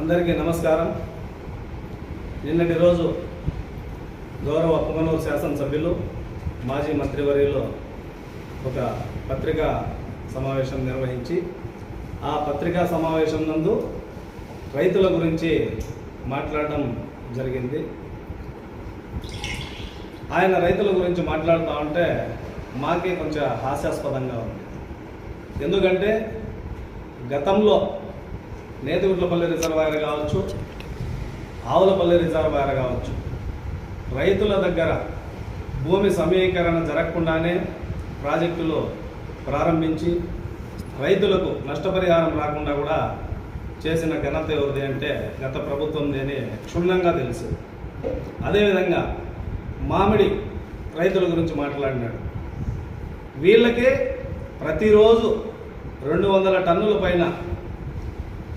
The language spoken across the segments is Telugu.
అందరికీ నమస్కారం. నిన్నటి రోజు గౌరవ పుంగనూరు శాసనసభ్యులు మాజీ మంత్రివర్యులు ఒక పత్రికా సమావేశం నిర్వహించి ఆ పత్రికా సమావేశం నందు రైతుల గురించి మాట్లాడడం జరిగింది. ఆయన రైతుల గురించి మాట్లాడుతూ ఉంటే మాకే కొంచెం హాస్యాస్పదంగా ఉంది. ఎందుకంటే గతంలో నేతిగుట్లపల్లి రిజర్వాయర్ కావచ్చు ఆవులపల్లి రిజర్వాయర్ కావచ్చు. రైతుల దగ్గర భూమి సమీకరణ జరగకుండానే ప్రాజెక్టులు ప్రారంభించి రైతులకు నష్టపరిహారం రాకుండా కూడా చేసిన ఘనత ఎవరిది అంటే గత ప్రభుత్వం అని క్షుణ్ణంగా తెలుసు అదేవిధంగా మామిడి రైతుల గురించి మాట్లాడినాడు. వీళ్ళకే ప్రతిరోజు రెండు వందల టన్నుల పైన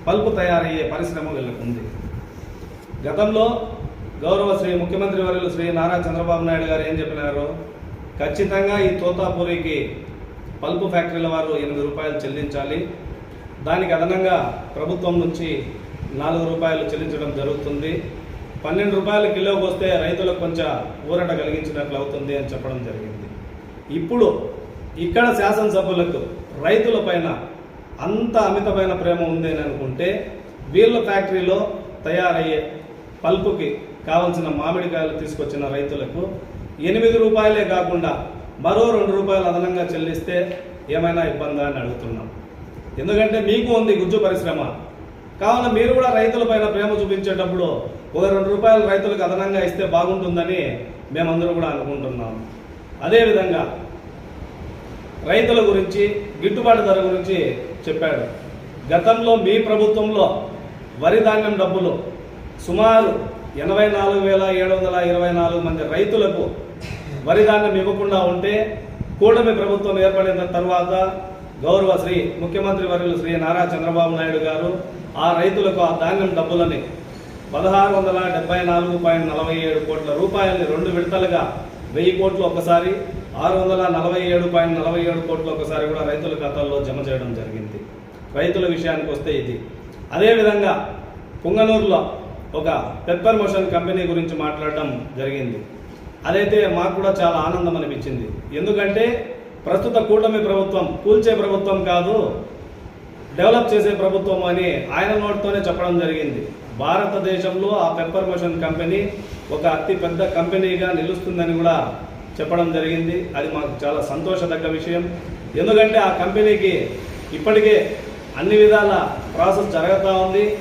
పల్పు తయారయ్యే పరిశ్రమ వీళ్ళకు ఉంది. గతంలో గౌరవ శ్రీ ముఖ్యమంత్రి వర్యులు శ్రీ నారా చంద్రబాబు నాయుడు గారు ఏం చెప్పినారు? ఖచ్చితంగా ఈ తోతాపూరికి పల్పు ఫ్యాక్టరీల వారు ఎనిమిది రూపాయలు చెల్లించాలి. దానికి అదనంగా ప్రభుత్వం నుంచి నాలుగు రూపాయలు చెల్లించడం జరుగుతుంది. పన్నెండు రూపాయలు కిలోకి వస్తే రైతులకు కొంచెం ఊరట కలిగించినట్లు అవుతుంది అని చెప్పడం జరిగింది. ఇప్పుడు ఇక్కడ శాసనసభ్యులకు రైతుల పైన అంత అమితమైన ప్రేమ ఉంది అని అనుకుంటే వీళ్ళ ఫ్యాక్టరీలో తయారయ్యే పల్పుకి కావలసిన మామిడికాయలు తీసుకొచ్చిన రైతులకు ఎనిమిది రూపాయలే కాకుండా మరో రెండు రూపాయలు అదనంగా చెల్లిస్తే ఏమైనా ఇబ్బందా అని అడుగుతున్నాం. ఎందుకంటే మీకు ఉంది గుజ్జు పరిశ్రమ. కావున మీరు కూడా రైతుల పైన ప్రేమ చూపించేటప్పుడు ఒక రెండు రూపాయలు రైతులకు అదనంగా ఇస్తే బాగుంటుందని మేమందరూ కూడా అనుకుంటున్నాం. అదేవిధంగా రైతుల గురించి గిట్టుబాటు ధర గురించి చెప్పాడు. గతంలో మీ ప్రభుత్వంలో వరి ధాన్యం డబ్బులు సుమారు ఎనభై నాలుగు వేల ఏడు వందల ఇరవై నాలుగు మంది రైతులకు వరి ధాన్యం ఇవ్వకుండా ఉంటే కూటమి ప్రభుత్వం ఏర్పడిన తర్వాత గౌరవ శ్రీ ముఖ్యమంత్రి వర్యులు శ్రీ నారా చంద్రబాబు నాయుడు గారు ఆ రైతులకు ఆ ధాన్యం డబ్బులని పదహారు వందల డెబ్బై నాలుగు పాయింట్ నలభై ఏడు కోట్ల రూపాయలని రెండు విడతలుగా వెయ్యి కోట్లు ఒకసారి ఆరు వందల నలభై ఏడు పాయింట్ నలభై ఏడు కోట్లు ఒకసారి కూడా రైతుల ఖాతాల్లో జమ చేయడం జరిగింది. రైతుల విషయానికి వస్తే ఇది. అదేవిధంగా పుంగనూరులో ఒక పెప్పర్ మోషన్ కంపెనీ గురించి మాట్లాడడం జరిగింది. అదైతే మాకు కూడా చాలా ఆనందం అనిపించింది. ఎందుకంటే ప్రస్తుత కూటమి ప్రభుత్వం కూల్చే ప్రభుత్వం కాదు డెవలప్ చేసే ప్రభుత్వం అని ఆయన నోటితోనే చెప్పడం జరిగింది. భారతదేశంలో ఆ పెప్పర్ మోషన్ కంపెనీ ఒక అతి పెద్ద కంపెనీగా నిలుస్తుందని కూడా చెప్పడం జరిగింది. అది మాకు చాలా సంతోషదగ్గ విషయం. ఎందుకంటే ఆ కంపెనీకి ఇప్పటికే అన్ని విధాల ప్రాసెస్ జరుగుతూ ఉంది.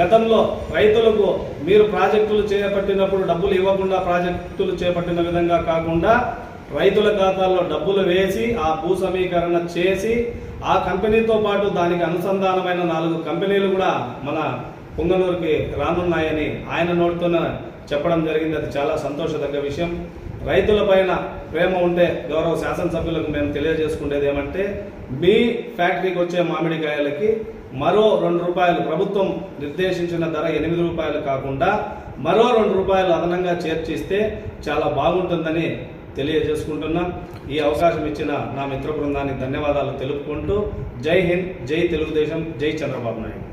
గతంలో రైతులకు మీరు ప్రాజెక్టులు చేపట్టినప్పుడు డబ్బులు ఇవ్వకుండా ప్రాజెక్టులు చేపట్టిన విధంగా కాకుండా రైతుల ఖాతాల్లో డబ్బులు వేసి ఆ భూ సమీకరణ చేసి ఆ కంపెనీతో పాటు దానికి అనుసంధానమైన నాలుగు కంపెనీలు కూడా మన పొంగనూరుకి రానున్నాయని ఆయన నోటితోనే చెప్పడం జరిగింది. అది చాలా సంతోషదగ్గ విషయం. రైతుల పైన ప్రేమ ఉంటే గౌరవ శాసనసభ్యులకు మేము తెలియజేసుకునేది ఏమంటే మీ ఫ్యాక్టరీకి వచ్చే మామిడికాయలకి మరో రెండు రూపాయలు ప్రభుత్వం నిర్దేశించిన ధర ఎనిమిది రూపాయలు కాకుండా మరో రెండు రూపాయలు అదనంగా చేర్చిస్తే చాలా బాగుంటుందని తెలియజేసుకుంటున్నాం. ఈ అవకాశం ఇచ్చిన నా మిత్ర బృందానికి ధన్యవాదాలు తెలుపుకుంటూ జై హింద్ జై తెలుగుదేశం జై చంద్రబాబు నాయుడు.